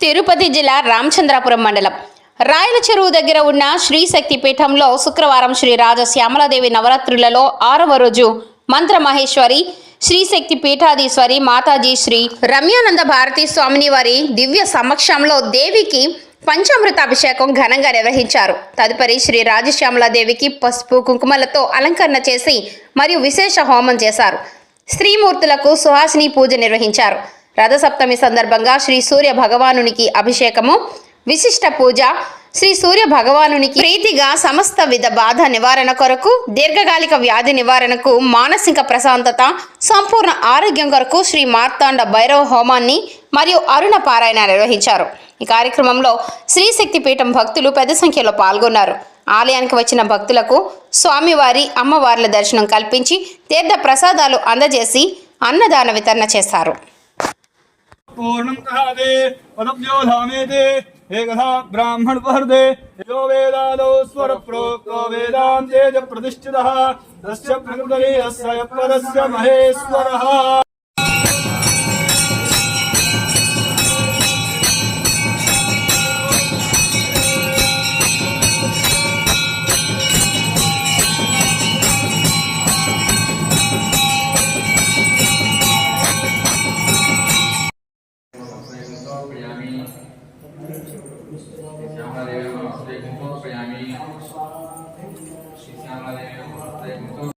తిరుపతి జిల్లా రామచంద్రాపురం మండలం. రాయల చెరువు దగ్గర ఉన్న శ్రీశక్తి పీఠంలో శుక్రవారం శ్రీ రాజ శ్యామలాదేవి నవరాత్రులలో ఆరవ రోజు మంత్ర మహేశ్వరి శ్రీశక్తి పీఠాధీశ్వరి మాతాజీ శ్రీ రమ్యానంద భారతీ స్వామిని వారి దివ్య సమక్షంలో దేవికి పంచామృత అభిషేకం ఘనంగా నిర్వహించారు. తదుపరి శ్రీ రాజశ్యామలాదేవికి పసుపు కుంకుమలతో అలంకరణ చేసి మరియు విశేష హోమం చేశారు. స్త్రీమూర్తులకు సుహాసిని పూజ నిర్వహించారు. రథసప్తమి సందర్భంగా శ్రీ సూర్య భగవానునికి అభిషేకము విశిష్ట పూజ. శ్రీ సూర్య భగవానునికి ప్రీతిగా సమస్త విధ బాధ నివారణ కొరకు దీర్ఘకాలిక వ్యాధి నివారణకు మానసిక ప్రశాంతత సంపూర్ణ ఆరోగ్యం కొరకు శ్రీ మార్తాండ భైరవ హోమాన్ని మరియు అరుణ పారాయణ నిర్వహించారు. ఈ కార్యక్రమంలో శ్రీశక్తి పీఠం భక్తులు పెద్ద సంఖ్యలో పాల్గొన్నారు. ఆలయానికి వచ్చిన భక్తులకు స్వామివారి అమ్మవార్ల దర్శనం కల్పించి తీర్థ ప్రసాదాలు అందజేసి అన్నదాన వితరణ చేశారు. पूर्णम कहा दे धामे दे हे ब्राह्मण पर दे यो वेदादो स्वर प्रोक्त वेदान्ते च प्रतिष्ठितः तस्य प्रकृतिः पदस्य समर्पयामि श्यामलादेवी नमस्ते कुङ्कुमर्पयामि श्री श्यामलादेवी नमस्ते कुङ्कुम